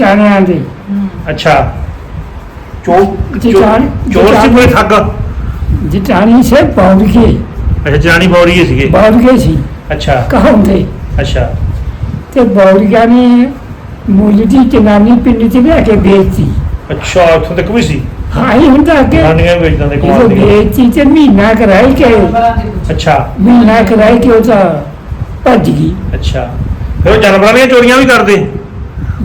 ਜਾਣਿਆਂ ਦੇ ਅੱਛਾ। ਚੋਰ ਜਟਾਣੀ- ਚੋਰ ਸੀ ਜਟਾਣੀ- ਕੋਈ ਠੱਗ ਜਟਾਣੀ ਸੇ ਪਹੁੰਚ ਗਏ। ਅੱਛਾ ਜਾਨੀ ਬੌਰੀਏ ਸੀਗੇ? ਪਹੁੰਚ ਗਏ ਸੀ। ਅੱਛਾ। ਕਹਾਉਂਦੇ। ਅੱਛਾ। ਤੇ ਬੌਲੀਆਂ ਨੇ ਮੁੱਲ ਦੀ ਜਨਾਨੀ ਪਿੰਡ ਚ ਲਿਆ ਕੇ ਵੇਚਤੀ। ਅੱਛਾ ਉੱਥੋਂ ਤੱਕ ਵੀ ਸੀ? ਹਾਂ ਹੀ ਹੁੰਦਾ ਕਿ ਰਾਨੀਆਂ ਵੀ ਵੇਚਦਾਂ ਦੇ ਜਦੋਂ ਕਮਾਲ ਦੀ ਵੇਚਤੀ ਤੇ ਮਹੀਨਾ ਕਰਾਈ ਕੇ ਅੱਛਾ। ਮਹੀਨਾ ਕਰਾਈ ਕੇ ਉਹ ਤਾਂ ਭੱਜ ਗਈ। ਅੱਛਾ। ਫਿਰ ਉਹ ਜਾਨਵਰਾਂ ਦੀਆਂ ਚੋਰੀਆਂ ਵੀ ਕਰਦੇ?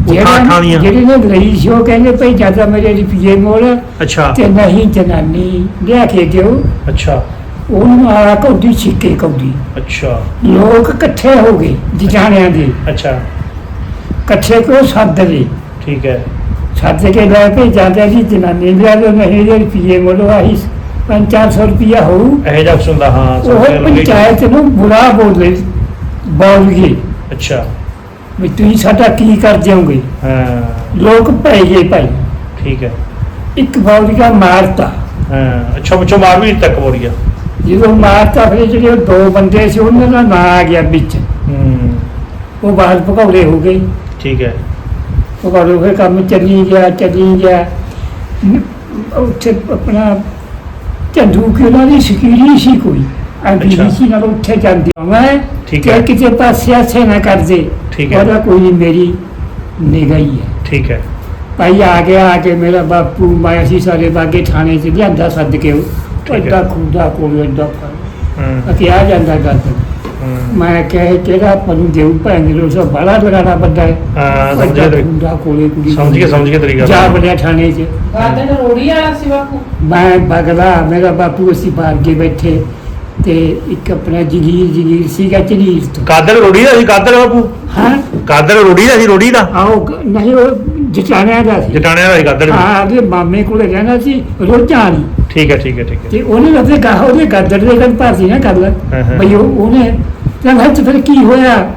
ਉਠਾ ਦੀਆਂ ਜਿਹੜੇ ਨੇ ਲਈ ਸੀ ਉਹ ਕਹਿੰਦੇ ਭਈ ਜ਼ਿਆਦਾ ਮੇਰੇ ਰੁਪਈਏ ਮੋੜ ਅੱਛਾ। ਤੇ ਨਹੀਂ ਜਨਾਨੀ ਲਿਆ ਕੇ ਦਿਓ। ਅੱਛਾ। ਉਹਨੂੰ ਆ ਕੌਡੀ ਛਿੱਕੇ ਕੌਡੀ। ਅੱਛਾ। ਲੋਕ ਇਕੱਠੇ ਹੋ ਗਏ ਜਿਜਾਣਿਆਂ ਦੇ। ਅੱਛਾ। ਇਕੱਠੇ ਕੋ ਸੱਦ ਲਏ। ਠੀਕ ਹੈ। ਸੱਦ ਕੇ ਲੈ ਕੇ ਜਾਂਦੇ ਜੀ ਜਨਾਨੀ ਲਿਆ ਦੋ ਨਹੀਂ ਜੇ ਰੁਪਈਏ ਮੋੜੋ ਆਹੀ 5-400 ਰੁਪਈਆ ਹੋਊ। ਇਹ ਕੁਛ ਹੁੰਦਾ ਹਾਂ ਉਹ ਸਮਝ ਲੱਗੇ। ਪੰਚਾਇਤ ਨੂੰ ਬੁਰਾ ਬੋਲੇ ਬੋਲ ਗਏ। ਅੱਛਾ। ਵੀ ਤੁਸੀਂ ਸਾਡਾ ਕੀ ਕਰ ਦਿਓਗੇ ਹਾਂ। ਲੋਕ ਪੈ ਗਏ ਭਾਈ। ਠੀਕ ਹੈ। ਇੱਕ ਬੌਲੀਆ ਮਾਰਤਾ। ਹਾਂ ਅੱਛਾ ਵਿੱਚੋਂ ਮਾਰ ਵੀ ਤੱਕ ਬੋਰੀਆ ਜਦੋਂ ਮਾਰਤਾ ਫਿਰ ਜਿਹੜੇ ਉਹ ਦੋ ਬੰਦੇ ਸੀ ਉਹਨਾਂ ਦਾ ਨਾਂ ਆ ਗਿਆ ਵਿੱਚ। ਹੂੰ। ਉਹ ਬਾਹਰ ਭਗੌੜੇ ਹੋ ਗਏ। ਠੀਕ ਹੈ। ਭਗੌੜੇ ਹੋਏ ਕੰਮ ਚੱਲੀ ਗਿਆ ਚੱਲੀ ਗਿਆ। ਨ- ਉੱਥੇ ਆਪਣਾ ਝੰਡੂ ਕਿ ਉਹਨਾਂ ਦੀ ਸਕੀਰੀ ਸੀ ਕੋਈ। ਅੱਛਾ। ਅੰਗਰੇਜ਼ੀ ਸੀ ਨਾਲ ਉੱਥੇ ਜਾਂਦੀ। ਮੈਂ ਠੀਕ ਕਿ ਹੈ। ਕਿਤੇ ਪਾਸੇ ਆਸੇ ਨਾ ਕਰਦੇ ਠੀਕ ਹੈ। ਉਹਦਾ ਕੋਈ ਨਹੀਂ ਮੇਰੀ ਨਿਗਾਹ ਹੀ। ਹੈ ਠੀਕ ਹੈ। ਭਾਈ ਆ ਗਿਆ ਆ ਕੇ ਮੇਰਾ ਬਾਪੂ ਮੈਂ ਅਸੀਂ ਸਾਰੇ ਬਾਗੇ ਥਾਣੇ 'ਚ ਲਿਆਂਦਾ ਸੱਦ ਕੇ। ਐਡਾ ਖੁੰਦਾ ਕੋਲ ਐਡਾ ਹੂੰ। ਅਸੀਂ ਆ ਜਾਂਦਾ ਗੱਲ ਮੈਂ ਕਹੇ ਕਿਹੜਾ ਆਪਾਂ ਨੂੰ ਦੇਉ ਭੈਣ ਦੇ ਸੋ ਬੜਾ ਲੜਾਣਾ ਬੰਦਾ ਹੈ। ਹਾਂ ਸਮਝ ਖੁੰਦਾ ਕੋਲੇ ਕੁੜੀ ਸਮਝ ਗਿਆ ਤੇਰੀ ਗੱਲ। ਜਾ ਬੜਿਆ ਥਾਣੇ 'ਚ। ਗਾਰਡਨ ਰੋੜੀ ਵਾਲਾ ਸੀ ਬਾਪੂ। ਮੈਂ ਬਗਲਾ ਮੇਰਾ ਬਾਪੂ ਅਸੀਂ ਬਾਹਰ ਕੇ ਬੈਠੇ। ਤੇ ਇੱਕ ਆਪਣਾ ਜਗੀਰ ਜਗੀਰ ਸੀਗਾ ਚਲੀਰ ਤੋਂ। ਕਾਦਰ ਰੋੜੀ ਦਾ ਸੀ ਕਾਦਰ ਬਾਪੂ? ਹਾਂ। ਕਾਦਰ ਰੋੜੀ ਦਾ ਸੀ ਰੋੜੀ ਦਾ? ਆਓ ਗ- ਨਹੀਂ ਉਹ ਜਟਾਣਿਆਂ ਦਾ ਸੀ। ਜਟਾਣਿਆਂ ਦਾ ਸੀ ਕਾਦਰ ਵੀ ਹਾਂ ਉਹਦੇ ਮਾਮੇ ਕੋਲੇ ਰਹਿਣਾ ਸੀ ਰੋਜ਼ਾਂ ਵਾਲੀ। ਠੀਕ ਹੈ ਠੀਕ ਹੈ ਠੀਕ ਹੈ। ਤੇ ਉਹਨੇ ਆਪਣੇ ਗਾਹ ਉਹਦੇ ਗਾਦਰ ਦੇ ਗੱਲ ਭਾਸੀ ਨਾ ਕਰ ਲੈ। ਹਾਂ, ਹਾਂ। ਬਈ ਉਹ ਉਹਨੇ ਤੇ ਫਿਰ ਕੀ ਹੋਇਆ?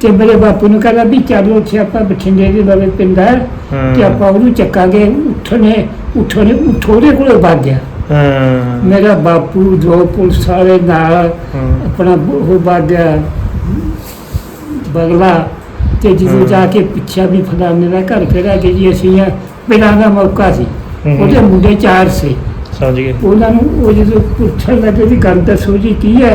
ਤੇ ਮੇਰੇ ਬਾਪੂ ਨੂੰ ਕਹਿੰਦਾ ਵੀ ਚੱਲ ਉੱਥੇ ਆਪਾਂ ਬਠਿੰਡੇ ਦੇ ਲਵੇ ਪਿੰਡ ਹੈ ਹਾਂ। ਤੇ ਆਪਾਂ ਉਹਨੂੰ ਚੱਕਾਂਗੇ। ਉੱਠਣੇ ਉੱਠਣੇ ਉੱਠੋਦੇ ਕੋਲੇ ਵਗ ਗਿਆ। ਹਾਂ। ਮੇਰਾ ਬਾਪੂ ਦੋ ਪੁਲਿਸ ਵਾਲੇ ਨਾਲ ਹਾਂ। ਆਪਣਾ ਉਹ ਵਗ ਗਿਆ ਬਗਲਾ ਤੇ ਜਦੋਂ ਹਾਂ। ਜਾ ਕੇ ਪਿੱਛਾ ਵੀ ਫਲਾਣੇ ਦਾ ਘਰ ਫੇਰਾ ਕੇ ਜੀ ਅਸੀਂ ਆ ਪਹਿਲਾਂ ਦਾ ਮੌਕਾ ਸੀ। ਹੂੰ। ਉਹਦੇ ਮੁੰਡੇ ਚਾਰ ਸੀ। ਸਮਝ ਗਏ। ਉਹਨਾਂ ਨੂੰ ਉਹ ਜਦੋਂ ਪੁੱਛਣ ਲੱਗੇ ਵੀ ਗੱਲ ਦੱਸੋ ਜੀ ਕੀ ਹੈ?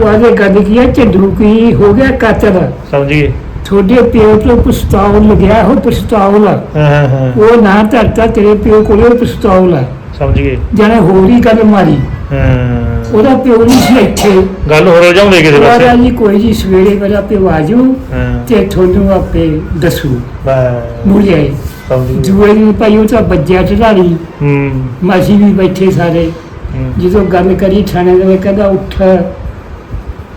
ਉਹ ਹਾਂ ਆਦੇ ਗੱਲ ਕੀ ਹੈ? ਝੰਡੂ ਕੀ ਹੋ ਗਿਆ ਕਾਤਲ? ਸਮਝ ਗਏ। ਤੁਹਾਡੇ ਪਿਓ ਤੋਂ ਪਿਸਤੌਲ ਲੱਗਿਆ ਉਹ ਪਿਸਤੌਲ ਆ। ਹਾਂ ਹਾਂ ਹਾਂ। ਉਹ ਨਾ ਧਰਤਾ ਤੇਰੇ ਪਿਓ ਕੋਲੇ ਪਿਸਤੌਲ ਹੈ ਸਮਝ ਗਏ। ਜਣੇ ਹੋਰ ਹੀ ਗੱਲ ਮਾਰੀ। ਹਾਂ। ਉਹਦਾ ਪਿਓ ਨਹੀਂ ਸੀ ਇੱਥੇ। ਗੱਲ ਹੋਰ ਹੋ ਜਾਉਂਦੇ ਕਿਸੇ ਪਾਸੇ। ਜੀ ਕੋਈ ਜੀ ਸਵੇਰੇ ਮੇਰਾ ਪਿਓ ਆਜੂ ਤੇ ਤੁਹਾਨੂੰ ਆਪੇ ਦੱਸੂ। ਮੁੜਿਆ ਜੂਏ। ਨੂੰ ਭਾਈ ਉਹ ਤਾਂ ਬੱਜਿਆ ਚੜਾਲੀ ਹੂੰ। ਮਾਸੀ ਵੀ ਬੈਠੇ ਸਾਰੇ। ਜਦੋਂ ਗੱਲ ਕਰੀ ਥਾਣੇ ਦੇ ਕਹਿੰਦਾ ਉੱਠ।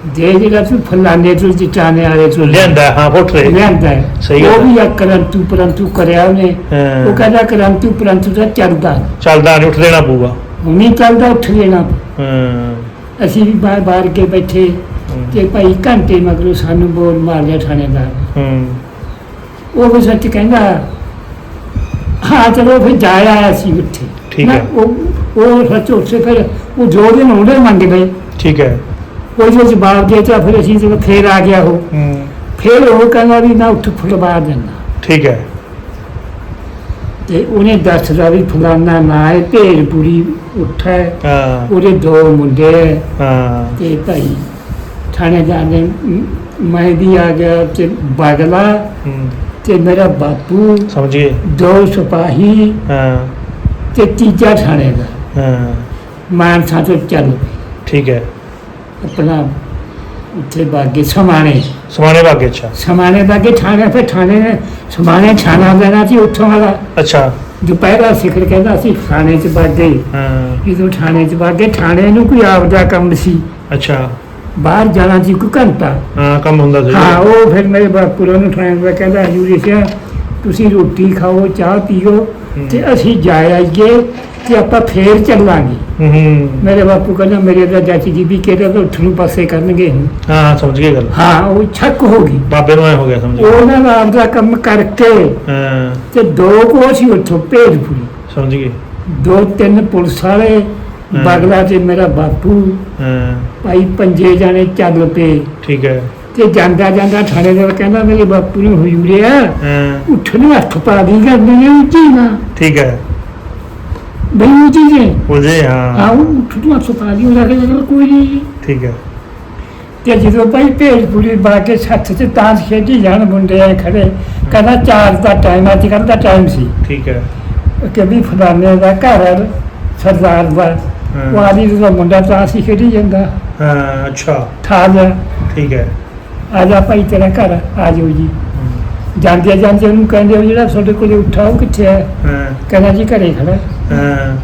ਦੇ ਜਿਹੜਾ ਤੂੰ ਫਲਾਣੇ ਤੋਂ ਜਿਟਾਣੇ ਵਾਲੇ ਤੋਂ ਲਿਆਂਦਾ ਹਾਂ ਫੁੱਟ ਰਹੇ ਲਿਆਂਦਾ ਹੈ। ਸਹੀ ਗੱਲ ਉਹ ਵੀ ਆ ਕਰੰਤੂ ਪਰੰਤੂ ਕਰਿਆ ਉਹਨੇ। ਹਾਂ। ਉਹ ਕਹਿੰਦਾ ਕਰੰਤੂ ਪਰੰਤੂ ਦਾ ਚੱਲਦਾ। ਚੱਲਦਾ ਨਹੀਂ ਉੱਠ ਦੇਣਾ ਪਊਗਾ। ਹੁਣ ਨਹੀਂ ਚੱਲਦਾ ਉੱਠ ਲੈਣਾ ਹਾਂ। ਅਸੀਂ ਵੀ ਬਾਹਰ ਬਾਹਰ ਕੇ ਬੈਠੇ। ਹੂੰ। ਤੇ ਭਾਈ ਘੰਟੇ ਮਗਰੋਂ ਸਾਨੂੰ ਬੋਲ ਮਾਰ ਲਿਆ ਥਾਣੇਦਾਰ ਹੂੰ। ਉਹ ਵੀ ਸੱਚ ਕਹਿੰਦਾ ਹਾਂ ਚਲੋ ਫਿਰ ਜਾ ਆਇਆ ਸੀ ਉੱਥੇ। ਠੀਕ ਹੈ। ਉਹ ਉਹ ਸੱਚ ਉੱਥੇ ਫਿਰ ਉਹ ਜੋ ਦਿਨ ਉਹਨੇ ਮੰਗ ਗਏ ਠੀਕ ਹੈ। ਉਹ ਜੋ ਜਵਾਬ ਦੇ ਤਾ ਫਿਰ ਅਸੀਂ ਜਦੋਂ ਫੇਰ ਆ ਗਿਆ ਉਹ ਹੂੰ। ਫਿਰ ਉਹ ਕਹਿੰਦਾ ਵੀ ਨਾ ਉੱਠ ਫੁਲਵਾ ਦੇਣਾ ਠੀਕ ਹੈ। ਤੇ ਉਹਨੇ ਦੱਸਦਾ ਵੀ ਫਲਾਨਾ ਨਾ ਹੈ ਭੇੜ ਪੂਰੀ ਉੱਠਾ ਹੈ। ਹਾਂ। ਉਹਦੇ ਦੋ ਮੁੰਡੇ ਹੈ। ਹਾਂ। ਤੇ ਭਾਈ ਥਾਣੇਦਾਰ ਨੇ ਮ- ਵੀ ਆ ਗਿਆ ਤੇ ਬਾਗਲਾ ਹੂੰ। ਤੇ ਮੇਰਾ ਬਾਪੂ ਸਮਝ ਗਏ। ਦੋ ਸਿਪਾਹੀ ਹਾਂ। ਤੇ ਤੀਜਾ ਥਾਣੇਦਾਰ ਹਾਂ। ਮਾਨਸਾ ਤੋਂ ਚੱਲ ਠੀਕ ਹੈ। ਆਪਣਾ ਉੱਥੇ ਬਾਗੇ ਸਮਾਣੇ। ਸਮਾਣੇ ਬਾਗੇ ਅੱਛਾ। ਸਮਾਣੇ ਬਾਗੇ ਥਾਣੇ ਫਿਰ ਥਾਣੇ ਨੇ ਸਮਾਣੇ ਥਾਣਾ ਦੇਣਾ ਸੀ ਉੱਥੋਂ ਵਾਲਾ। ਅੱਛਾ। ਦੁਪਹਿਰਾ ਸਿਖਰ ਕਹਿੰਦਾ ਸੀ ਥਾਣੇ 'ਚ ਬਾਗੇ। ਹਾਂ। ਜਦੋਂ ਥਾਣੇ 'ਚ ਬਾਗੇ ਥਾਣੇ ਨੂੰ ਕੋਈ ਆਪਦਾ ਕੰਮ ਸੀ। ਅੱਛਾ। ਬਾਹਰ ਜਾਣਾ ਸੀ ਕੋਈ ਘੰਟਾ। ਹਾਂ ਕੰਮ ਹੁੰਦਾ ਸੀ। ਹਾਂ ਉਹ ਫਿਰ ਮੇਰੇ ਬਾਪੂ ਨੂੰ ਥਾਣੇ ਦਾ ਕਹਿੰਦਾ ਹਜੂਰੀ ਸਿਆ ਤੁਸੀਂ ਰੋਟੀ ਖਾਓ ਚਾਹ ਪੀਓ। ਤੇ ਅਸੀਂ ਜਾ ਆਈਏ ਤੇ ਆਪਾਂ ਫੇਰ ਚੱਲਾਂਗੇ। ਹੂੰ। ਮੇਰੇ ਬਾਪੂ ਕਹਿੰਦਾ ਮੇਰੇ ਦਾ ਚਾਚੀ ਜੀ ਵੀ ਕਿਹੜਾ ਤਾਂ ਉੱਠ ਨੂੰ ਪਾਸੇ ਕਰਨਗੇ ਹਾਂ ਹਾਂ, ਸਮਝ ਗਏ ਗੱਲ। ਹਾਂ ਉਹ ਛੱਕ ਹੋ ਗਈ। ਬਾਬੇ ਨੂੰ ਐ ਹੋ ਗਿਆ ਸਮਝ ਗਏ ਉਹਨਾਂ ਦਾ ਆਪਦਾ ਕੰਮ ਕਰਕੇ ਹਾਂ। ਤੇ ਦੋ ਕੋ ਸੀ ਉੱਥੋਂ ਭੇਜਪੁਰੀ ਸਮਝ ਗਏ। ਦੋ ਤਿੰਨ ਪੁਲਿਸ ਵਾਲੇ। ਬਗਲਾ ਤੇ ਮੇਰਾ ਬਾਪੂ ਹਾਂ। ਭਾਈ ਪੰਜੇ ਜਾਣੇ ਚੱਲ ਪਏ। ਠੀਕ ਹੈ। ਤੇ ਜਾਂਦਾ ਜਾਂਦਾ ਥਾਣੇ ਦੇ ਕਹਿੰਦਾ ਮੇਰੇ ਬਾਪੂ ਨੂੰ ਹਜੂਰਿਆ ਹਾਂ। ਉੱਠ ਨੂੰ ਹੱਥ ਪਾ ਦੀ ਕਰਦੇ ਨੇ ਉੱਚੀ ਨਾ। ਠੀਕ ਹੈ। ਬਈ ਉੱਚੀ ਜੇ। ਹਾਂ। ਆਉ ਉੱਠ ਨੂੰ ਹੱਥ ਪਾ ਦੀ ਉਹਦਾ ਕਹਿੰਦਾ ਕੋਈ ਨਹੀਂ ਠੀਕ ਹੈ। ਤੇ ਜਦੋਂ ਭਾਈ ਭੇਜ ਪੂਰੀ ਬਾ ਕੇ ਛੱਤ ਤੇ ਤਾਂਸ ਖੇਡੀ ਜਾਣ ਮੁੰਡੇ ਆਏ ਖੜੇ ਕਹਿੰਦਾ ਚਾਰ ਦਾ ਟਾਈਮ ਅੱਜ ਕੱਲ੍ਹ ਦਾ ਟਾਈਮ ਸੀ। ਠੀਕ ਹੈ। ਕਿ ਵੀ ਫਲਾਣੇ ਦਾ ਘਰ ਹੈ ਸਰਦਾਰ ਦਾ। ਹਾਂ। ਉਹ ਆਦੀ ਦਾ ਮੁੰਡਾ ਤਾਂਸ ਹੀ ਖੇਡੀ ਜਾਂਦਾ। ਹਾਂ ਅੱਛਾ। ਠਾ ਲਿਆ ਠੀਕ ਹੈ। ਆ ਜਾ ਭਾਈ ਤੇਰਾ ਘਰ ਆ, ਜਾਓ ਜੀ ਜਾਂਦੇ ਜਾਂਦੇ ਉਹਨੂੰ ਕਹਿੰਦੇ ਉਹ ਜਿਹੜਾ ਤੁਹਾਡੇ ਕੋਲੇ ਉੱਠਾ ਉਹ ਕਿੱਥੇ ਹੈ? ਹਾਂ। ਕਹਿੰਦਾ ਜੀ ਘਰੇ ਖੜਾ। ਹਾਂ।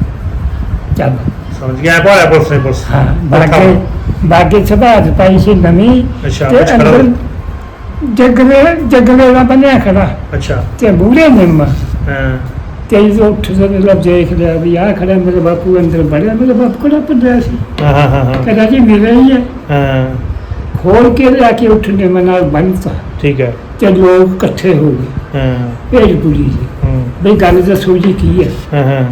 ਚੱਲ। ਸਮਝ ਗਿਆ? ਭਾਇਆ ਪੁਲਿਸ ਨੇ ਪੁਲਿਸ। ਹਾਂ ਬਾਗੇ ਬਾਗੇ ਸਭਾਤ ਪਾਈ ਸੀ ਨਵੀਂ। ਅੱਛਾ ਤੇ ਵਿੱਚ ਖੜਾ ਅੰਦਰ ਦਾ ਬਣਿਆ ਖੜਾ। ਅੱਛਾ। ਤੇ ਬੂੜੇ ਨਿੰਮ। ਹਾਂ। ਤੇ ਜਦੋਂ ਉੱਠ ਕੇ ਲੱਭ ਦੇਖ ਲਿਆ ਵੀ ਆ ਖੜਾ ਮੇਰੇ ਬਾਪੂ ਅੰਦਰ ਬੜਿਆ ਮੇਰੇ ਬਾਪੂ ਕੋਲ ਪੜਿਆ ਸੀ। ਹਾਂ ਹਾਂ ਹਾਂ, ਹਾਂ। ਕਹਿੰਦਾ ਜੀ ਮਿਲ ਰਹੀ ਹੈ। ਹਾਂ। ਖੋਲ ਕੇ ਲਿਆ ਕੇ ਉੱਠਣੇ ਮਨਾਂ ਬੰਨਤਾ ਠੀਕ ਹੈ। ਤੇ ਲੋਕ ਇਕੱਠੇ ਹੋ ਗਏ। ਹਾਂ। ਭੇਜ ਪੁਲੀ ਜੀ। ਹਮ, ਬਈ ਗੱਲ ਦੱਸੋ ਜੀ ਕੀ ਹੈ? ਹਾਂ ਹਾਂ।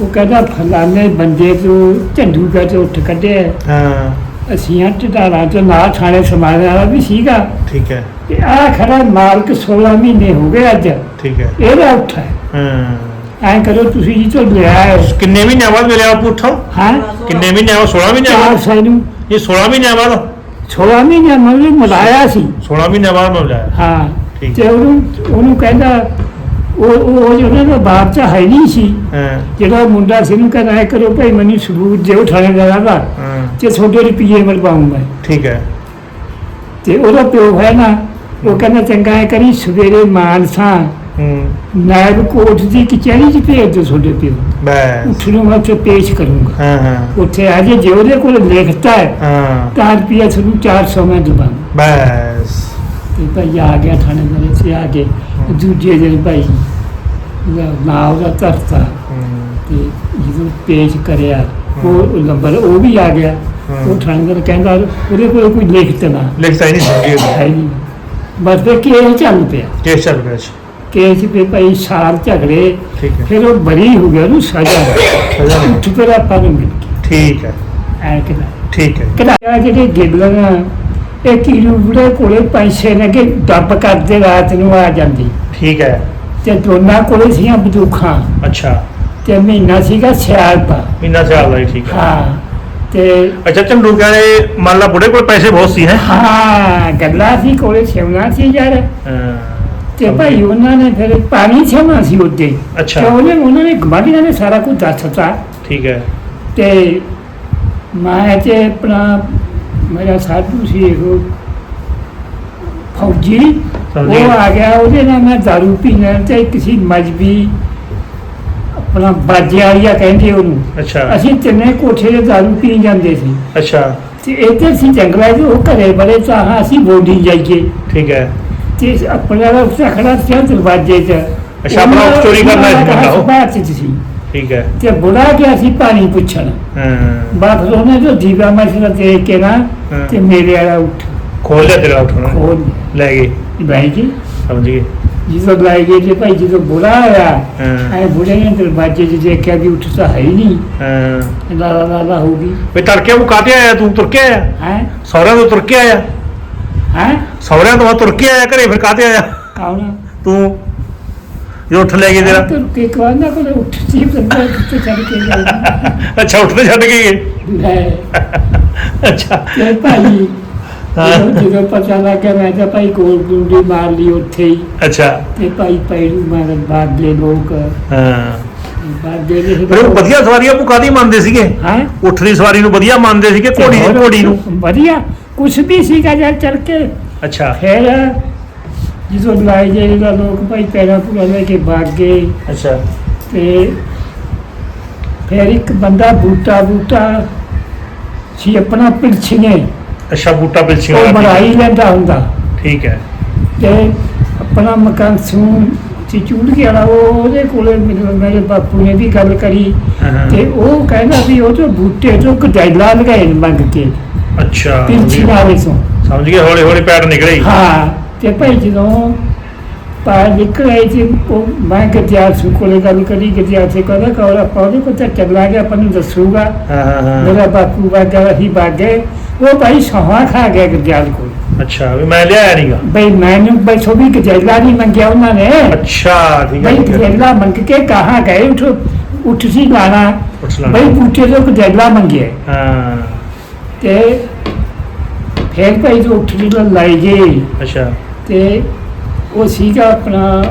ਉਹ ਕਹਿੰਦਾ ਫਲਾਣੇ ਬੰਦੇ ਤੋਂ ਝੰਡੂ ਕਾ ਤੋਂ ਉੱਠ ਕੱਢਿਆ। ਹਾਂ। ਅਸੀਂ ਆ ਟਟਾਲਾ ਤੋਂ ਨਾਲ ਥਾਣੇ ਸਮਾਜ ਵਾਲਾ ਵੀ ਸੀਗਾ। ਠੀਕ ਹੈ। ਤੇ ਆ ਖੜਾ ਮਾਲਕ 16 ਮਹੀਨੇ ਹੋ ਗਏ ਅੱਜ। ਠੀਕ ਹੈ। ਇਹਦਾ ਉੱਠਾ ਹਾਂ। ਐਂ ਕਰੋ ਤੁਸੀਂ ਜੀ ਤੋਂ ਲਿਆ ਹੈ ਕਿੰਨੇ ਮਹੀਨਿਆਂ ਬਾਅਦ ਮਿਲਿਆ ਬਾਪੂ ਉੱਠੋ ਹਾਂ? ਕਿੰਨੇ ਮਹੀਨਿਆਂ ਬਾਅਦ? 16 ਮਹੀਨਿਆਂ ਚਾਰ ਬਾਅਦ ਸਾਲ ਨੂੰ ਇਹ 16 ਮਹੀਨਿਆਂ ਬਾਅਦ? 16 ਮਹੀਨੇ ਮੰਨ ਮਲਾਇਆ ਸੀ। 16 ਮਹੀਨਿਆਂ ਬਾਅਦ ਮਿਲਿਆ ਹਾਂ ਠੀਕ ਤੇ ਉਹਨੂੰ ਉਹਨੂੰ ਕਹਿੰਦਾ ਉਹ ਉਹ ਉਹਨਾਂ ਦਾ ਬਾਪ ਚ ਹੈ ਨਹੀਂ ਸੀ। ਹਾਂ। ਜਿਹੜਾ ਮੁੰਡਾ ਸੀ ਨੂੰ ਕਹਿੰਦਾ ਕਰੋ ਭਾਈ ਮੈਨੂੰ ਸਬੂਤ ਦਿਓ ਥਾਣੇ ਦਾ ਦਾ ਹਾਂ। ਤੇ ਤੁਹਾਡੇ ਰੁਪਈਏ ਮਲਵਾਉਂਗਾ ਠੀਕ ਹੈ। ਤੇ ਉਹਦਾ ਪਿਓ ਹੈ ਨਾ ਉਹ ਕਹਿੰਦਾ ਚੰਗਾ ਹੈ ਕਰੀ ਸਵੇਰੇ ਮਾਨਸਾ ਹੂੰ। ਨਾਇਬ ਕੋਰਟ ਦੀ ਕਚਹਿਰੀ 'ਚ ਭੇਜ ਦਿਓ ਤੁਹਾਡੇ ਪਿਓ ਬਸ। ਨੂੰ ਮੈਂ ਉੱਥੇ ਪੇਸ਼ ਕਰੂੰਗਾ। ਹਾਂ ਹਾਂ। ਉੱਥੇ ਆ ਜੇ ਜੇ ਉਹਦੇ ਕੋਲ ਲਿਖਤਾ ਹੈ ਹਾਂ। ਤਾਂ ਰੁਪਈਆ ਤੁਹਾਨੂੰ 400 ਮੈਂ ਦਵਾਂ ਬਸ। ਤੇ ਭਾਈ ਆ ਗਿਆ ਥਾਣੇ ਦੇ ਵਿੱਚ ਆ ਕੇ ਦੂਜੇ ਦਿਨ ਭਾਈ ਉਹਦਾ ਨਾਂ ਉਹਦਾ ਧਰਤਾ। ਹੂੰ। ਤੇ ਜਦੋਂ ਪੇਸ਼ ਕਰਿਆ ਉਹ ਨੰਬਰ ਉਹ ਵੀ ਆ ਗਿਆ। ਹਮ। ਉਹ ਥਾਣੇਦਾਰ ਕਹਿੰਦਾ ਉਹਦੇ ਕੋਲ ਕੋਈ ਲਿਖਤ ਨਾ। ਲਿਖਤਾ ਹੀ ਨਹੀਂ ਸੀ। ਹੈ ਨਹੀਂ। ਬਸ ਫਿਰ ਕੇਸ ਚੱਲ ਪਿਆ। ਕੇਸ ਚੱਲ ਸੀ। ਕੇਸ ਤੇ ਭਾਈ ਸਾਰ ਝਗੜੇ ਠੀਕ ਹੈ। ਫਿਰ ਉਹ ਬਰੀ ਹੋ ਗਿਆ ਉਹਨੂੰ ਸਜ਼ਾ ਸਜ਼ਾ ਮਿਲੀ। ਉੱਠ ਫਿਰ ਆਪਾਂ ਨੂੰ ਮਿਲ। ਗਈ ਠੀਕ ਹੈ। ਐ ਕਿਦਾ ਠੀਕ ਹੈ। ਕਿਦਾ ਜਿਹੜੇ ਗਿੱਲਣਾ ਇਹ ਕੀਰੂ ਬੁੜੇ ਕੋਲੇ ਪੈਸੇ ਨੇ ਕਿ ਦੱਬ ਕਰਦੇ ਰਾਤ ਨੂੰ ਆ ਜਾਂਦੀ। ਠੀਕ ਹੈ। ਤੇ ਦੋਨਾਂ ਕੋਲੇ ਸੀਆਂ ਬੰਦੂਖਾਂ ਅੱਛਾ। ਤੇ ਮਹੀਨਾ ਸੀਗਾ ਸਿਆਲਪਾ ਮਹੀਨਾ ਚੱਲ ਰਿਹਾ ਠੀਕ ਹੈ। ਹਾਂ ਤੇ ਅੱਛਾ ਝੰਡੂ ਕਹਿੰਦੇ ਮੰਨ ਲਾ ਬੁੜੇ ਕੋਲ ਪੈਸੇ ਬਹੁਤ ਸੀ ਹੈ? ਹਾਂ ਗੱਲਾਂ ਸੀ ਕੋਲੇ ਛੇਵਣਾ ਸੀ ਯਾਰ। ਤੇ ਭਾਈ ਉਹਨਾਂ ਨੇ ਫਿਰ ਪਾਣੀ ਛੇਵਣਾ ਸੀ ਉੱਤੇ। ਅੱਛਾ। ਤੇ ਉਹਨੇ ਉਹਨਾਂ ਨੇ ਗਵਾਂਢੀਆਂ ਨੇ ਸਾਰਾ ਕੁਝ ਦੱਸਤਾ ਠੀਕ ਹੈ। ਤੇ ਮੈਂ ਤੇ ਆਪਣਾ ਮੇਰਾ ਸਾਧੂ ਸੀ ਉਹ ਫੌਜੀ। ਉਹ। ਆ ਗਿਆ ਉਹਦੇ ਨਾਲ ਮੈਂ ਦਾਰੂ ਪੀਣਾ ਤੇ ਕਿਸੇ ਮਜਬੀ। ਆਪਣਾ ਬਾਜੇ ਵਾਲੀਆ ਕਹਿੰਦੇ ਉਹਨੂੰ। ਅੱਛਾ। ਅਸੀਂ ਤਿੰਨੇ ਕੋਠੇ ਤੇ ਦਾਰੂ ਪੀਣ ਜਾਂਦੇ ਸੀ। ਅੱਛਾ। ਤੇ ਇੱਥੇ ਸੀ ਜੰਗਲਾਂ 'ਚ ਉਹ ਘਰੇ ਬੜੇ ਚਾਹਾਂ ਅਸੀਂ ਬੋਲੀ ਜਾਈਏ। ਠੀਕ ਹੈ। ਤੇ ਆਪਣਾ ਉੱਥੇ ਖੜਾ ਸੀ ਦਰਵਾਜ਼ੇ 'ਚ। ਅੱਛਾ, ਆਪਣਾ ਉਹਨਾਂ- ਚੋਰੀ ਕਰਨਾ ਸੀ ਬੰਦਾ ਉਹ। 'ਚ ਸੀ। ਠੀਕ ਹੈ। ਤੇ ਬੁਲਾ ਗਿਆ ਸੀ ਪਾਣੀ ਪੁੱਛਣ। ਹਾਂ। ਬਾਪ ਉਹਨੇ ਜੋ ਦੀਵਾ ਮਸਲਾ ਦੇਖ ਕੇ ਨਾ ਹਾਂ। ਤੇ ਮੇਰੇ ਵਾਲਾ ਉੱਠ। ਖੋਲ ਲਿਆ ਤੇਰਾ ਉਠਣਾ ਖੋਲ ਲੈ ਗਏ। ਬਹਿ ਗਈ ਸਮਝ ਗਏ। ਜਦੋਂ ਲਾਈ ਗਈ ਤੇ ਭਾਈ ਜਦੋਂ ਬੁਲਾ ਆਇਆ ਹਾਂ। ਐ ਬੁੜੇ ਨੇ ਦਰਵਾਜ਼ੇ 'ਚ ਦੇਖਿਆ ਵੀ ਉੱਠ ਤਾਂ ਹੈ ਹੀ ਨਹੀਂ। ਹਾਂ। ਲਾ ਲਾ ਹੋ ਗਈ। ਵੀ ਤੜਕੇ ਉਹ ਕਾਤੇ ਆਇਆ ਤੂੰ? ਤੁਰ ਕੇ ਆਇਆ? ਹੈ? ਸਹੁਰਿਆਂ ਤੋਂ ਤੁਰ ਕੇ ਆਇਆ? ਹੈ? ਸਹੁਰਿਆਂ ਤੋਂ ਤੁਰ ਕੇ ਆਇਆ ਘਰੇ ਫਿਰ ਕਾਤੇ ਆਇਆ? ਕੌਣ? ਤੂੰ? ਜੋ ਉੱਠ ਲੈ ਗਏ ਤੇਰਾ। ਤੁਰ ਕੇ ਕਵਾਂਦਾ ਕੋਲ ਉੱਠ ਸੀ ਬੰਦਾ ਕਿੱਥੇ ਛੱਡ ਕੇ ਗਿਆ ਅੱਛਾ ਉੱਠਦੇ ਛੱਡ ਕੇ ਗਏ? ਲੈ। ਅੱਛਾ। ਤੇ ਭਾਈ ਹਾਂ। ਜਦੋਂ- ਜਦੋਂ ਪਤਾ ਲੱਗਾ ਮੈਂ ਤਾਂ ਭਾਈ ਕੋਲ ਗੁੰਡੀ ਮਾਰ ਲਈ ਉੱਥੇ ਹੀ। ਅੱਛਾ। ਤੇ ਭਾਈ ਪੈਰੂ ਮਾਰ ਬਾਦੇ ਲੋਕ। ਹਾਂ। ਬਾਦੇ ਦੇ ਫਿਰ ਉਹ ਵਧੀਆ ਸਵਾਰੀਆਂ ਮੁਕਾਦੀ ਮੰਨਦੇ ਸੀਗੇ? ਹਾਂ? ਉੱਠ ਦੀ ਸਵਾਰੀ ਨੂੰ ਵਧੀਆ ਮੰਨਦੇ ਸੀਗੇ ਘੋੜੀ ਦੀ ਘੋੜੀ ਨੂੰ? ਵਧੀਆ। ਕੁਛ ਵੀ ਸੀਗਾ ਜਾਂ ਚੜ ਕੇ। ਅੱਛਾ। ਫਿਰ ਜਦੋਂ ਲਾਈ ਜੇ ਦਾ ਲੋਕ ਭਾਈ ਪੈਰਾਂ ਪੂਰਾ ਲੈ ਕੇ ਭਾਗ ਗਏ। ਅੱਛਾ। ਤੇ ਫਿਰ ਇੱਕ ਬੰਦਾ ਬੂਟਾ ਬੂਟਾ ਸੀ ਆਪਣਾ ਪਿਲਛੀਏ ਅੱਛਾ ਬੂਟਾ ਪਿਲਛੀ ਉਹ ਬਣਾਈ ਲੈਂਦਾ ਹੁੰਦਾ। ਠੀਕ ਹੈ। ਤੇ ਆਪਣਾ ਮਕਾਨ ਸੀ ਚੂੜ ਕੇ ਵਾਲਾ ਉਹ ਉਹਦੇ ਕੋਲੇ ਮੇਰੇ ਮੇਰੇ ਬਾਪੂ ਨੇ ਵੀ ਗੱਲ ਕਰੀ। ਹਾਂ। ਤੇ ਉਹ ਕਹਿੰਦਾ ਵੀ ਉਹ ਤੋਂ ਬੂਟੇ ਤੋਂ ਗਡੈਲਾ ਲਗਾਏ ਮੰਗ ਕੇ। ਅੱਛਾ ਪਿਲਛੀ ਵਾਲੇ ਤੋਂ। ਸਮਝ ਗਏ ਹੌਲੀ ਹੌਲੀ ਪੈਰ ਨਿਕਲੇ ਹੀ। ਤੇ ਭਾਈ ਜਦੋਂ ਪਾਰ ਨਿਕਲ ਸੀ ਉਹ ਮੈਂ ਗਜਿਆ ਸੂ ਕੋਲੇ ਗੱਲ ਕਰੀ ਗਜਿਆ ਸੇ ਕਹਿੰਦਾ ਕੌੜਾ ਪਾਉਦੇ ਕੋ ਤਾਂ ਚੱਲਾ ਗਿਆ ਆਪਾਂ ਨੂੰ ਦੱਸੂਗਾ। ਹਾਂ ਹਾਂ ਮੇਰਾ ਬਾਪੂ ਬਾਗਾ ਹੀ ਬਾਗੇ ਉਹ ਭਾਈ ਸਹਾ ਖਾ ਗਿਆ ਗਜਿਆਲ ਕੋਲ। ਅੱਛਾ ਵੀ ਮੈਂ ਲਿਆਇਆ ਨਹੀਂਗਾ ਬਈ ਮੈਨੂੰ ਬੈਠੋ ਵੀ ਗਜੈਲਾ ਨਹੀਂ ਮੰਗਿਆ ਉਹਨਾਂ ਨੇ। ਅੱਛਾ ਠੀਕ ਹੈ ਬਈ ਗਜੈਲਾ ਮੰਗ ਕੇ ਕਹਾਂ ਗਏ ਉਠ ਉੱਠ ਸੀ ਗਾਣਾ। ਪੁੱਛ। ਬਈ ਬੂਟੇ ਤੋਂ ਗਜੈਲਾ ਮੰਗਿਆ। ਹਾਂ। ਤੇ ਫਿਰ ਭਾਈ ਤੋਂ ਉੱਠ ਜੀ ਲਾਈ ਗਏ। ਅੱਛਾ। ਤੇ ਉਹ ਸੀਗਾ ਆਪਣਾ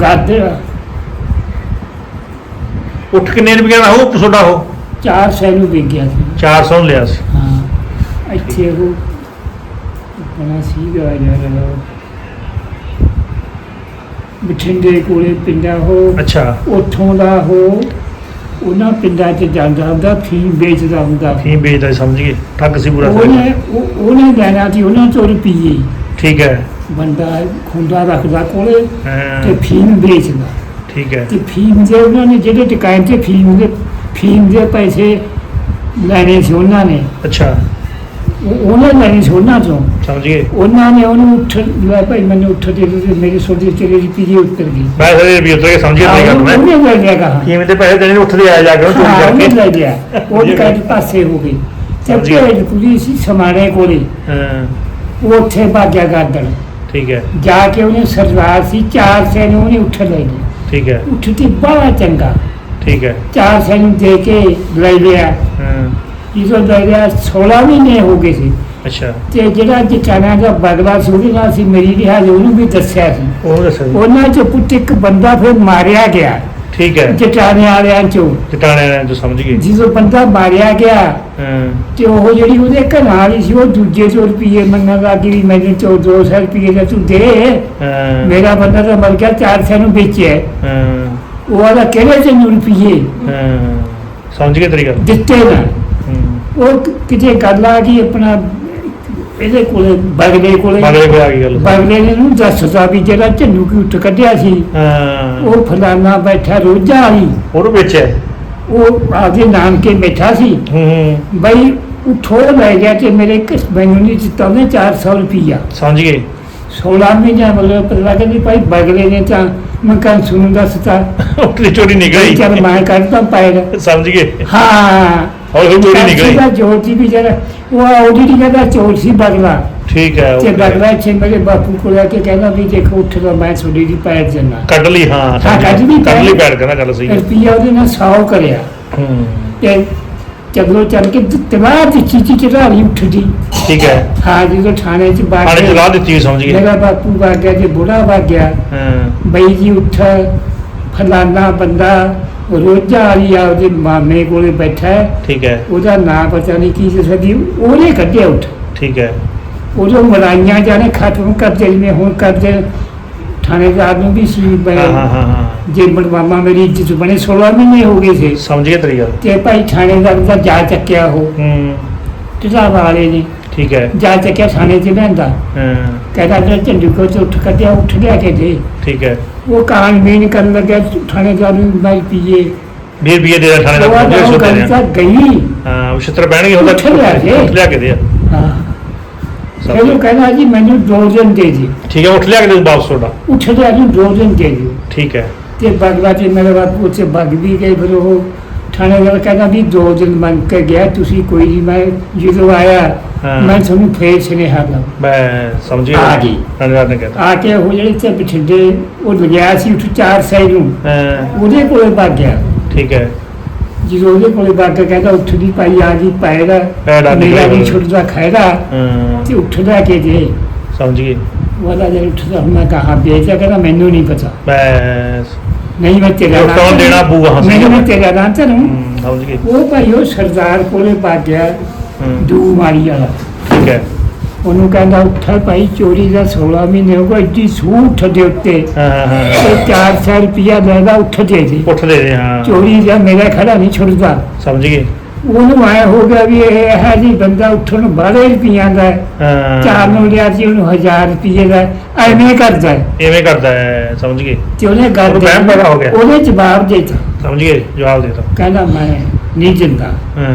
ਗੱਦ ਉੱਠ ਕਿੰਨੇ ਰੁਪਏ ਦਾ ਹੋ ਤੁਹਾਡਾ ਉਹ? ਚਾਰ ਸੌ ਨੂੰ ਵਿਕ ਗਿਆ ਸੀ। 400 ਨੂੰ ਲਿਆ ਸੀ। ਹਾਂ ਇੱਥੇ ਉਹ ਆਪਣਾ ਸੀਗਾ ਯਾਰ ਬਠਿੰਡੇ ਕੋਲੇ ਪਿੰਡਾ ਉਹ। ਅੱਛਾ। ਉੱਥੋਂ ਦਾ ਉਹ ਉਹਨਾਂ ਪਿੰਡਾਂ 'ਚ ਜਾਂਦਾ ਹੁੰਦਾ ਫੀਮ ਵੇਚਦਾ ਹੁੰਦਾ। ਫੀਮ ਵੇਚਦਾ ਸੀ, ਸਮਝ ਗਏ? ਠੱਗ ਸੀ ਪੂਰਾ ਉਹਨੇ ਉਹ- ਉਹਨੇ ਲੈਣਾ ਸੀ ਉਹਨਾਂ ਤੋਂ ਰੁਪਈਏ। ਠੀਕ ਹੈ। ਬੰਦਾ ਖੁੰਡਾ ਰੱਖਦਾ ਕੋਲੇ ਤੇ ਹਾਂ ਫੀਮ ਵੇਚਦਾ। ਠੀਕ ਹੈ। ਤੇ ਫੀਮ ਦੇ ਉਹਨਾਂ ਨੇ ਜਿਹੜੇ ਟਿਕਾਇਨ ਤੇ ਫੀਮ ਦੇ ਫੀਮ ਦੇ ਪੈਸੇ ਲੈਣੇ ਸੀ ਉਹਨਾਂ ਨੇ। ਅੱਛਾ। ਉਹ- ਉਹਨੇ ਲੈਣੇ ਸੀ ਉਹਨਾਂ ਤੋਂ ਸਮਝ ਗਏ ਉਹਨਾਂ ਨੇ ਉਹਨੂੰ ਉੱਠ ਲੈ ਭਾਈ ਮੈਨੂੰ ਉੱਠ ਦੇ ਦੇ ਤੇ ਮੇਰੀ ਸੋਡੀ ਤੇਰੇ ਦੀ ਪੀਜੀ ਉੱਤਰ ਗਈ। ਪੈਸੇ ਦੇ ਵੀ ਉਤਰ ਕੇ ਸਮਝ ਨਹੀਂ ਗੱਲ ਮੈਂ ਉਹਨੇ ਲੈ ਲਿਆ ਕਹਾ। ਕਿਵੇਂ ਤੇ ਪੈਸੇ ਦੇਣੇ ਉੱਠਦੇ ਆਇਆ ਜਾ ਕੇ ਉਹਨੂੰ ਚੋਰੀ ਉਹਨੇ ਕਰਕੇ। ਲੈ ਲਿਆ। ਉਹ ਜੀ। ਕੱਟ ਪਾਸੇ ਹੋ ਗਈ। ਤੇ ਗਿਆ। ਭੇਜ ਪੁਲਿਸ ਸਮਾਣੇ ਕੋਲੇ। ਹਾਂ। ਉਹ ਉੱਥੇ ਭਾਗਿਆ ਗਾਦੜ। ਠੀਕ ਹੈ। ਜਾ ਕੇ ਉਹਨੇ ਸਰਦਾਰ ਸੀ ਚਾਰ ਸੈ ਨੂੰ ਉਹਨੇ ਉੱਠ ਲੈ ਲਿਆ ਠੀਕ ਹੈ। ਉੱਠਤੀ ਬੜਾ ਚੰਗਾ। ਠੀਕ ਹੈ। ਚਾਰ ਸੈ ਨੂੰ ਦੇ ਕੇ ਲੈ ਲਿਆ। ਹਾਂ। ਲੈ ਲਿਆ 16 ਮਹੀਨੇ ਹੋ ਗਏ ਸੀ। ਅੱਛਾ। ਤੇ ਜਿਹੜਾ ਜਟਾਣਾ ਦਾ ਬਗਲਾ ਸੀ ਉਹਦੇ ਨਾਲ ਸੀ ਮੇਰੀ ਲਿਹਾਜ਼ ਉਹਨੂੰ ਵੀ ਦੱਸਿਆ ਸੀ। ਉਹ ਦੱਸੋ ਜੀ। ਉਹਨਾਂ ਚ ਪੁੱਤ ਇੱਕ ਬੰਦਾ ਫਿਰ ਮਾਰਿਆ ਗਿਆ। ਠੀਕ ਹੈ। ਜਟਾਣੇ ਵਾਲਿਆਂ ਚੋਂ। ਚਟਾਣੇ ਨੇ ਜੋ ਸਮਝ ਗਏ ਜਦੋਂ ਬੰਦਾ ਮਾਰਿਆ ਗਿਆ ਹਾਂ। ਤੇ ਉਹ ਜਿਹੜੀ ਉਹਦੇ ਘਰ ਵਾਲੀ ਸੀ ਉਹ ਦੂਜੇ ਤੋਂ ਰੁਪਏ ਮੰਗਣ ਲੱਗੀ ਵੀ ਮੈਨੂੰ ਚੋ 200 ਰੁਪਏ ਦਾ ਤੂੰ ਦੇ। ਹਾਂ। ਮੇਰਾ ਬੰਦਾ ਤਾਂ ਮਰ ਗਿਆ 400 ਨੂੰ ਵੇਚਿਆ। ਹਾਂ। ਉਹ ਆਦਾ ਕਿਹੜੇ ਤੇ ਨੂੰ ਰੁਪਏ ਹਾਂ। ਸਮਝ ਗਏ ਤੇਰੀ ਗੱਲ। ਦਿੱਤੇ ਨਾ। ਉਹ ਕਿ- ਕਿਤੇ ਗੱਲ ਆ ਗਈ ਆਪਣਾ ਇਹਦੇ ਕੋਲੇ ਬਗਲੇ ਕੋਲੇ। ਕੋ ਆ ਗਈ ਗੱਲ। ਬਗਲੇ ਨੇ ਨੂੰ ਦੱਸਦਾ ਵੀ ਜਿਹੜਾ ਝੰਡੂ ਕੀ ਉੱਠ ਕੱਢਿਆ ਸੀ। ਹਾਂ। ਉਹ ਫਲਾਨਾ ਬੈਠਾ ਰੋਜਾ ਵਾਲੀ ਉਹਨੂੰ ਵੇਚਿਆ? ਉਹ ਆਪਦੇ ਨਾਨਕੇ ਬੈਠਾ ਸੀ। ਹੂੰ ਬਈ ਉਠੋ ਲੈ ਗਿਆ ਤੇ ਮੇਰੇ ਕਿਸ ਮੈਨੂੰ ਨਹੀਂ ਦਿੱਤਾ ਉਹਨੇ 400 ਰੁਪਈਆ। ਸਮਝ ਗਏ। 16 ਮਹੀਨਿਆਂ ਮਤਲਬ ਪਤਾ ਵੀ ਭਾਈ ਬਗਲੇ ਨੇ ਤਾਂ ਮੈਂ ਕੰਨ ਸੁਣਨ ਦਾ ਸਤਾ ਉੱਠਦੀ ਚੋਰੀ ਨਿਕਲੀ। ਚੱਲ ਮੈਂ ਕੱਢਦਾ ਪੈਰ। ਸਮਝ ਗਏ। ਹਾਂ। ਹੋਰ ਕੋਈ ਚੋਰੀ ਨਿਕਲੀ ਦਾ ਜੋਰ ਸੀ ਵੀ ਜਰਾ ਉਹ ਆਉਡੀ ਕਹਿੰਦਾ ਚੋਰ ਸੀ ਬਗਲਾ ਠੀਕ ਹੈ ਤੇ। ਬਗਲਾ ਇੱਥੇ ਮੇਰੇ ਬਾਪੂ ਕੋਲ ਆ ਕੇ ਕਹਿੰਦਾ ਵੀ ਦੇਖੋ ਉੱਠ ਤਾਂ ਮੈਂ ਤੁਹਾਡੀ ਦੀ ਪੈਰ ਜੰਨਾ। ਕੱਢ ਲਈ ਹਾਂ ਕੱਢ ਲਈ। ਕੱਢ ਲਈ ਪੈਰ। ਪੈਰ ਕਹਿੰਦਾ ਗੱਲ ਸਹੀ ਹੈ। ਰੁਪਈਆ ਉਹਦੇ ਨਾਲ 100 ਕਰਿਆ। ਹੂੰ। ਤੇ ਚਲੋ ਚੱਲ ਕੇ ਤਵਾਰ ਦੀ ਚੀਚੀ ਚੜਾਲੀ ਉੱਠਦੀ। ਠੀਕ ਹੈ। ਹਾਂ ਜਦੋਂ ਥਾਣੇ ਚ ਬਾਹਰ ਆਣੇ ਚਲਾ ਦਿੱਤੀ ਸਮਝ ਗਏ। ਮੇਰਾ ਬਾਪੂ ਵਗ ਗਿਆ ਤੇ ਬੁੜਾ ਵਗ ਗਿਆ। ਹਾਂ। ਬਈ ਜੀ ਉੱਠ ਫਲਾਨਾ ਬੰਦਾ ਰੋਜਾ ਵਾਲੀ ਆਪਦੇ ਮਾਮੇ ਕੋਲੇ ਬੈਠਾ ਹੈ। ਠੀਕ ਹੈ। ਉਹਦਾ ਨਾਂ ਪਤਾ ਨਹੀਂ ਕੀ ਸੀ ਸਦੀ ਉਹਨੇ ਕੱਢਿਆ ਉੱਠ। ਠੀਕ ਹੈ। ਉਦੋਂ ਮਰਾਈਆਂ ਜਾਣੇ ਖਤਮ ਕਰਦੇ ਜਿਵੇਂ ਹੁਣ ਕਰਦੇ ਥਾਣੇਦਾਰ ਨੂੰ ਵੀ ਸੀ ਬਣੇ। ਹਾਂ ਹਾਂ ਹਾਂ ਜੇ ਮਾਮਾ ਮੇਰੀ ਇੱਜ਼ਤ ਬਣੇ 16 ਮਹੀਨੇ ਹੋ ਗਏ ਸੀ। ਸਮਝ ਗਏ ਤੇਰੀ ਗੱਲ। ਤੇ ਭਾਈ ਥਾਣੇਦਾਰ ਦਾ ਜਾ ਚੱਕਿਆ ਉਹ। ਹੂੰ। ਟਿਲਾ ਵਾਲੇ ਨੇ। ਠੀਕ ਹੈ। ਜਾ ਚੱਕਿਆ ਥਾਣੇ 'ਚ ਲੈਂਦਾ ਹਾਂ। ਕਹਿੰਦਾ ਜੇ ਝੰਡੂ ਕੋ ਉੱਠ ਕੱਢਿਆ ਉੱਠ ਗਿਆ ਕਿ ਦੇ। ਠੀਕ ਹੈ। ਉਹ ਕਾਨ ਮੀਨ ਕਰਨ ਲੱਗਿਆ ਥਾਣੇਦਾਰ ਨੂੰ ਮੈਂ ਪੀਏ। 20 20 ਦੇ ਥਾਣੇ ਦਾ ਪੁੱਛਦੇ ਉਹ ਨੇ ਤਾਂ ਗਈ। ਹਾਂ ਉਹ ਛਿੱਤਰ ਪੈਣਗੇ ਉਹਦਾ ਉੱਠ ਲਿਆ ਜੇ। ਉੱਠ ਲਿਆ ਕੇ ਦੇ ਹਾਂ। ਸਮਝ ਫਿਰ ਉਹ ਕਹਿੰਦਾ ਜੀ ਮੈਨੂੰ ਦੋ ਦਿਨ ਦੇ ਦਿਓ। ਠੀਕ ਹੈ ਉੱਠ ਲਿਆ ਕੇ ਦੇ ਵਾਪਸ ਤੁਹਾਡਾ। ਉੱਠ ਲਿਆ ਜੀ ਦੋ ਦਿਨ ਦੇ ਦਿਓ। ਠੀਕ ਹੈ। ਤੇ ਬਗਲਾ ਤੇ ਮੇਰੇ ਬਾਪੂ ਉੱਥੇ ਭੱਗ ਵੀ ਗਏ ਫਿਰ ਉਹ ਥਾਣੇਦਾਰ ਕਹਿੰਦਾ ਵੀ ਦੋ ਦਿਨ ਮੰਗ ਕੇ ਗਿਆ ਤੁਸੀਂ ਕੋਈ ਨਹੀਂ ਮੈਂ ਜਦੋਂ ਆਇਆ ਹਾਂ। ਮੈਂ ਤੁਹਾਨੂੰ ਫੇਰ ਸੁਨੇਹਾ ਲਾ ਮੈਂ ਸਮਝ ਆ ਗਈ। ਥਾਣੇਦਾਰ ਨੇ ਕਹਿਤਾ ਆ ਕੇ ਉਹ ਜਿਹੜੇ ਤੇ ਬਠਿੰਡੇ ਉਹ ਲਗਿਆ ਸੀ ਉੱਠ ਚਾਰ ਸਾਈ ਨੂੰ। ਹਾਂ। ਉਹਦੇ ਕੋਲੇ ਭੱਗ ਗਿਆ। ਠੀਕ ਹੈ। ਜਦੋਂ ਉਹਦੇ ਕੋਲੇ ਭੱਗ ਕੇ ਕਹਿੰਦਾ ਉੱਠ ਦੀ ਪਾਈ ਆ ਗਈ ਪੈਦਾ ਪੈਰ ਆ ਗਈ, ਮੇਰਾ ਵੀ। ਛੁੱਟਦਾ ਖੈਰਾ ਹਾਂ। ਤੇ ਉੱਠਦਾ ਕੇ ਦੇ ਸਮਝ ਉਹਦਾ ਜੇ ਉੱਠਦਾ ਹੁਣ ਮੈਂ ਕਹਾ ਵੇਚਿਆ ਕਹਿੰਦਾ ਮੈਨੂੰ ਨਹੀਂ ਪਤਾ। ਬਸ। ਨਹੀਂ ਮੈਂ ਤੇਰਾ ਉਹ ਕੌਣ ਦੇਣਾ ਪਊਗਾ, ਹਾਂ, ਨਹੀਂ ਮੈਂ। ਤੇਰਾ ਨਾਂ ਤੈਨੂੰ ਸਮਝ ਗਏ। ਉਹ ਭਾਈ ਉਹ ਸਰਦਾਰ ਕੋਲੇ ਭੱਗ ਗਿਆ ਦੂ ਮਾਰੀ ਵਾਲਾ। ਠੀਕ ਹੈ। ਉਹਨੂੰ ਕਹਿੰਦਾ ਉੱਠਾ ਭਾਈ ਚੋਰੀ ਦਾ 16 ਮਹੀਨੇ ਹੋ ਗਏ ਇੱਡੀ ਸੂਹ ਉੱਠ ਦੇ ਉੱਤੇ। ਹਾਂ ਹਾਂ ਤੇ 400 ਰੁਪਇਆ ਲੈਦਾ ਉੱਠ ਦੇ ਦੇ। ਉੱਠ ਦੇ ਦੇ ਹਾਂ। ਚੋਰੀ ਦਾ ਮੇਰਾ ਖੜਾ ਨਹੀਂ ਛੁੱਟਦਾ। ਸਮਝ ਗਏ। ਉਹਨੂੰ ਆਇਆ ਹੋ ਗਿਆ ਵੀ ਇਹ ਹੈ ਜੀ ਬੰਦਾ ਉੱਠਣ ਬਾਰੇ ਰੁਪਈਆਂ ਦਾ ਹੈ। ਹਾਂ ਚਾਰ ਨੂੰ ਲਿਆ ਸੀ ਉਹਨੂੰ 1000 ਰੁਪਏ ਦਾ ਹੈ। ਐਵੇਂ ਕਰਦਾ ਹੈ। ਐਵੇਂ ਕਰਦਾ ਹੈ ਸਮਝ ਗਏ ਤੇ ਉਹਨੇ ਗੱਲ ਉਹਨੂੰ ਵਹਿਮ ਪੈਦਾ ਹੋ ਗਿਆ। ਉਹਨੇ ਜਵਾਬ ਦੇ ਦਿੱਤਾ ਸਮਝ ਗਏ ਜਵਾਬ ਦੇ ਤਾ ਕਹਿੰਦਾ ਮੈਂ ਨਹੀਂ ਜਿੰਦਾ ਹਾਂ